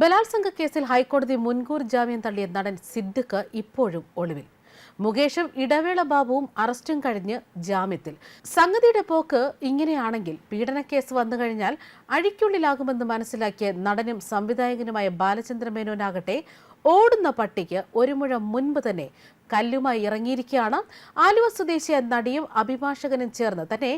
ബലാത്സംഗ കേസിൽ ഹൈക്കോടതി മുൻകൂർ ജാമ്യം തള്ളിയ നടൻ സിദ്ദിഖ് ഇപ്പോഴും ഒളിവിൽ. മുകേഷും ഇടവേള ബാബുവും അറസ്റ്റും കഴിഞ്ഞ് ജാമ്യത്തിൽ. സംഗതിയുടെ പോക്ക് ഇങ്ങനെയാണെങ്കിൽ പീഡനക്കേസ് വന്നു കഴിഞ്ഞാൽ അഴിക്കുള്ളിലാകുമെന്ന് മനസ്സിലാക്കിയ നടനും സംവിധായകനുമായ ബാലചന്ദ്ര മേനോനാകട്ടെ ഓടുന്ന പട്ടിക്ക് ഒരു മുഴം മുൻപ് തന്നെ കല്ലുമായി ഇറങ്ങിയിരിക്കുകയാണ്. ആലുവ സ്വദേശിയ നടിയും അഭിഭാഷകനും ചേർന്ന് തന്നെ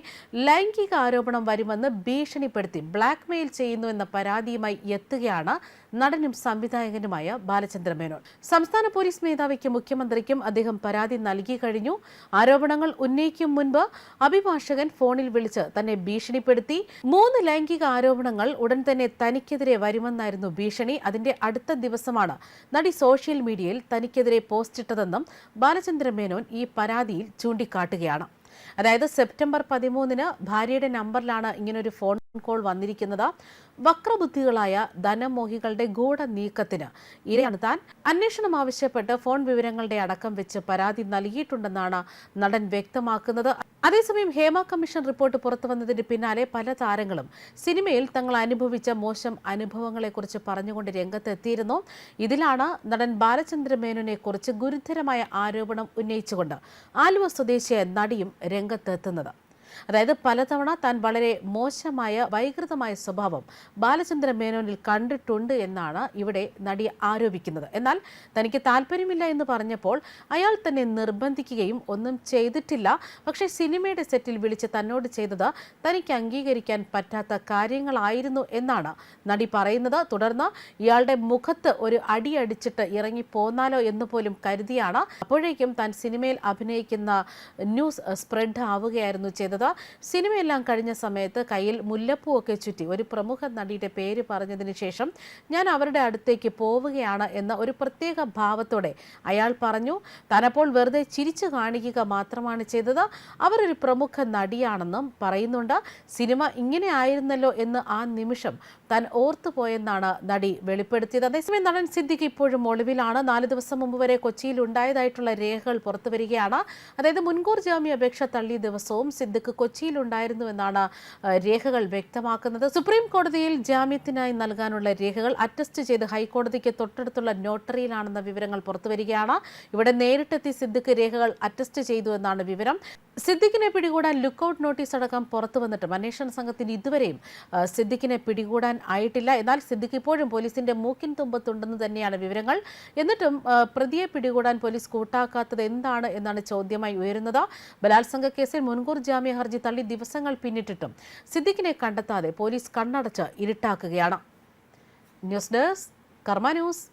ലൈംഗിക ആരോപണം വരുമെന്ന് ഭീഷണിപ്പെടുത്തി ബ്ലാക്ക്മെയിൽ ചെയ്യുന്നു എന്ന പരാതിയുമായി എത്തുകയാണ് നടനും സംവിധായകനുമായ ബാലചന്ദ്ര മേനോൻ. സംസ്ഥാന പോലീസ് മേധാവിക്കും മുഖ്യമന്ത്രിക്കും അദ്ദേഹം പരാതി നൽകി കഴിഞ്ഞു. ആരോപണങ്ങൾ ഉന്നയിക്കും മുൻപ് അഭിഭാഷകൻ ഫോണിൽ വിളിച്ച് തന്നെ ഭീഷണിപ്പെടുത്തി. മൂന്ന് ലൈംഗിക ആരോപണങ്ങൾ ഉടൻ തന്നെ തനിക്കെതിരെ വരുമെന്നായിരുന്നു ഭീഷണി. അതിന്റെ അടുത്ത ദിവസമാണ് നടി സോഷ്യൽ മീഡിയയിൽ തനിക്കെതിരെ പോസ്റ്റിട്ടതെന്നും ബാലചന്ദ്ര മേനോൻ ഈ പരാതിയിൽ ചൂണ്ടിക്കാട്ടുകയാണ്. അതായത് സെപ്റ്റംബർ പതിമൂന്നിന് ഭാര്യയുടെ നമ്പറിലാണ് ഇങ്ങനൊരു ഫോൺ കോൾ വന്നിരിക്കുന്നത് വക്രബുദ്ധികളായ ധനമോഹികളുടെ ഗൂഢ നീക്കത്തിന് ഇരയാണ് താൻ അന്വേഷണം ആവശ്യപ്പെട്ട് ഫോൺ വിവരങ്ങളുടെ അടക്കം വെച്ച് പരാതി നൽകിയിട്ടുണ്ടെന്നാണ് നടൻ വ്യക്തമാക്കുന്നത്. അതേസമയം ഹേമ കമ്മീഷൻ റിപ്പോർട്ട് പുറത്തു വന്നതിന് പിന്നാലെ പല താരങ്ങളും സിനിമയിൽ തങ്ങൾ അനുഭവിച്ച മോശം അനുഭവങ്ങളെക്കുറിച്ച് പറഞ്ഞുകൊണ്ട് രംഗത്തെത്തിയിരുന്നു. ഇതിലാണ് നടൻ ബാലചന്ദ്ര മേനോനെ കുറിച്ച് ഗുരുതരമായ ആരോപണം ഉന്നയിച്ചുകൊണ്ട് ആലുവ സ്വദേശിയായ നടിയും രംഗത്തെത്തുന്നത്. അതായത് പലതവണ താൻ വളരെ മോശമായ വൈകൃതമായ സ്വഭാവം ബാലചന്ദ്ര മേനോനിൽ കണ്ടിട്ടുണ്ട് എന്നാണ് ഇവിടെ നടി ആരോപിക്കുന്നത്. എന്നാൽ തനിക്ക് താല്പര്യമില്ല എന്ന് പറഞ്ഞപ്പോൾ അയാൾ തന്നെ നിർബന്ധിക്കുകയും ഒന്നും ചെയ്തിട്ടില്ല. പക്ഷേ സിനിമയുടെ സെറ്റിൽ വിളിച്ച് തന്നോട് ചെയ്തത് തനിക്ക് അംഗീകരിക്കാൻ പറ്റാത്ത കാര്യങ്ങളായിരുന്നു എന്നാണ് നടി പറയുന്നത്. തുടർന്ന് ഇയാളുടെ മുഖത്ത് ഒരു അടി അടിച്ചിട്ട് ഇറങ്ങി പോന്നാലോ എന്ന് പോലും കരുതിയാണ്. അപ്പോഴേക്കും താൻ സിനിമയിൽ അഭിനയിക്കുന്ന ന്യൂസ് സ്പ്രെഡ് ആവുകയായിരുന്നു ചെയ്തത്. സിനിമയെല്ലാം കഴിഞ്ഞ സമയത്ത് കയ്യിൽ മുല്ലപ്പൂവൊക്കെ ചുറ്റി ഒരു പ്രമുഖ നടിയുടെ പേര് പറഞ്ഞതിന് ശേഷം ഞാൻ അവരുടെ അടുത്തേക്ക് പോവുകയാണ് എന്ന ഒരു പ്രത്യേക ഭാവത്തോടെ അയാൾ പറഞ്ഞു തനപ്പോൾ വെറുതെ ചിരിച്ചു കാണിക്കുക മാത്രമാണ് ചെയ്തത്. അവരൊരു പ്രമുഖ നടിയാണെന്നും പറയുന്നുണ്ട്. സിനിമ ഇങ്ങനെ ആയിരുന്നല്ലോ എന്ന് ആ നിമിഷം താൻ ഓർത്തുപോയെന്നാണ് നടി വെളിപ്പെടുത്തിയത്. അതേസമയം നടൻ സിദ്ദിഖ് ഇപ്പോഴും ഒളിവിലാണ്. നാല് ദിവസം മുമ്പ് വരെ കൊച്ചിയിൽ ഉണ്ടായതായിട്ടുള്ള രേഖകൾ പുറത്തു വരികയാണ്. അതായത് മുൻകൂർ ജാമ്യ അപേക്ഷ തള്ളിയ ദിവസവും സിദ്ദിഖ് കൊച്ചിയിലുണ്ടായിരുന്നു എന്നാണ് രേഖകൾ വ്യക്തമാക്കുന്നത്. സുപ്രീം കോടതിയിൽ ജാമ്യത്തിനായി നൽകാനുള്ള രേഖകൾ അറ്റസ്റ്റ് ചെയ്ത് ഹൈക്കോടതിക്ക് തൊട്ടടുത്തുള്ള നോട്ടറിയിലാണെന്ന വിവരങ്ങൾ പുറത്തുവരികയാണ്. ഇവിടെ നേരിട്ടെത്തി സിദ്ദിഖ് രേഖകൾ അറ്റസ്റ്റ് ചെയ്തു എന്നാണ് വിവരം. സിദ്ദിഖിനെ പിടികൂടാൻ ലുക്കൌട്ട് നോട്ടീസ് അടക്കം പുറത്തു വന്നിട്ടും അന്വേഷണ സംഘത്തിന് ഇതുവരെയും സിദ്ദിഖിനെ പിടികൂടാൻ ആയിട്ടില്ല. എന്നാൽ സിദ്ദിഖ് ഇപ്പോഴും പോലീസിന്റെ മൂക്കിൻ തുമ്പത്തുണ്ടെന്ന് തന്നെയാണ് വിവരങ്ങൾ. എന്നിട്ടും പ്രതിയെ പിടികൂടാൻ പോലീസ് കൂട്ടാക്കാത്തത് എന്താണ് എന്നാണ് ചോദ്യമായി ഉയരുന്നത്. ബലാത്സംഗ കേസിൽ മുൻകൂർ ജാമ്യ ഹർജി തള്ളി ദിവസങ്ങൾ പിന്നിട്ടിട്ടും സിദ്ദിഖിനെ കണ്ടെത്താതെ പോലീസ് കണ്ണടച്ച് ഇരുട്ടാക്കുകയാണ്. News desk Karma news.